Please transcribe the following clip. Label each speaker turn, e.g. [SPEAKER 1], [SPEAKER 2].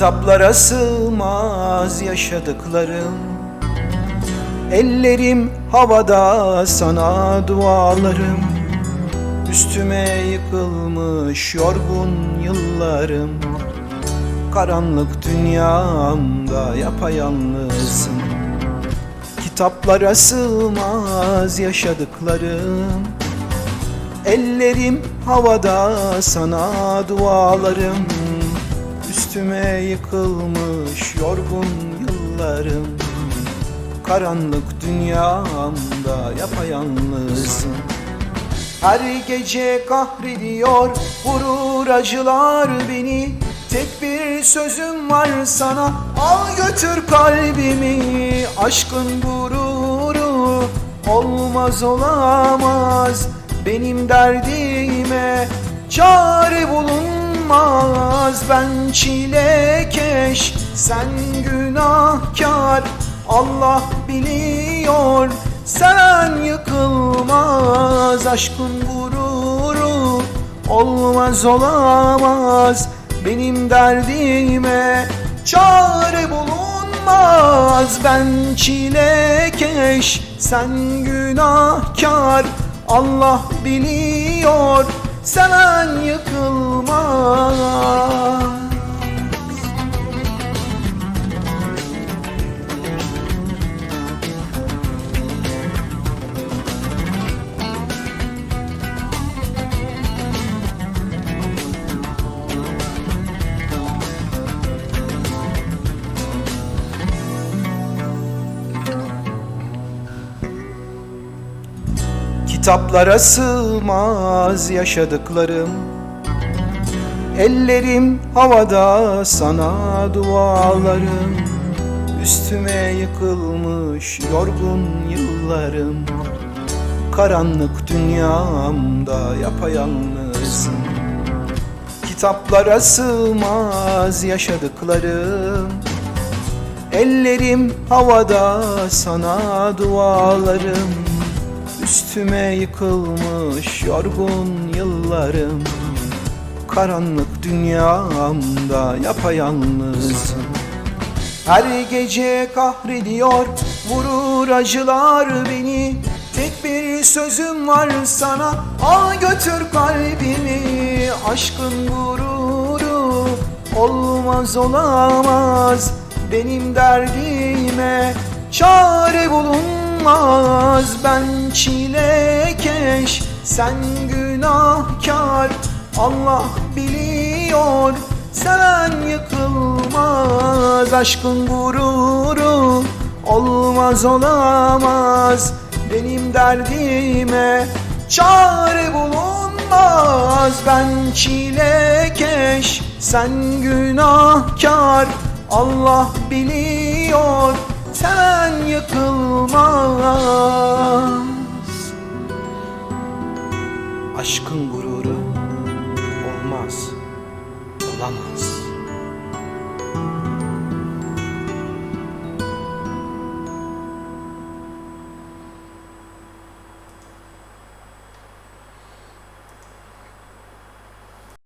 [SPEAKER 1] Kitaplara sığmaz yaşadıklarım. Ellerim havada sana dualarım. Üstüme yıkılmış yorgun yıllarım. Karanlık dünyamda yapayalnızım. Kitaplara sığmaz yaşadıklarım. Ellerim havada sana dualarım Üstüme yıkılmış yorgun yıllarım. Karanlık dünyamda yapayalnızım Her gece kahrediyor vurur acılar beni. Tek bir sözüm var sana Al götür kalbimi. Aşkın gururu Olmaz olamaz Benim derdime Çare bulunmaz Ben çilekeş Sen günahkar. Allah biliyor Sen yıkılmaz. Aşkın gururu Olmaz olamaz. Benim derdime çare bulunmaz. Ben çilekeş sen günahkar. Allah biliyor seven yıkılmaz Kitaplara sığmaz yaşadıklarım. Ellerim havada sana dualarım. Üstüme yıkılmış yorgun yıllarım. Karanlık dünyamda yapayalnızım Kitaplara sığmaz yaşadıklarım. Ellerim havada sana dualarım Üstüme yıkılmış yorgun yıllarım. Karanlık dünyamda yapayalnızım Her gece kahrediyor vurur acılar beni. Tek bir sözüm var sana al götür kalbimi. Aşkın gururu olmaz olamaz. Benim derdime çare bulunmaz Ben çilekeş sen günahkar. Allah biliyor sen yıkılmaz. Aşkın gururu olmaz olamaz. Benim derdime çare bulunmaz. Ben çilekeş sen günahkar. Allah biliyor yıkılmaz Aşkın gururu olmaz, olamaz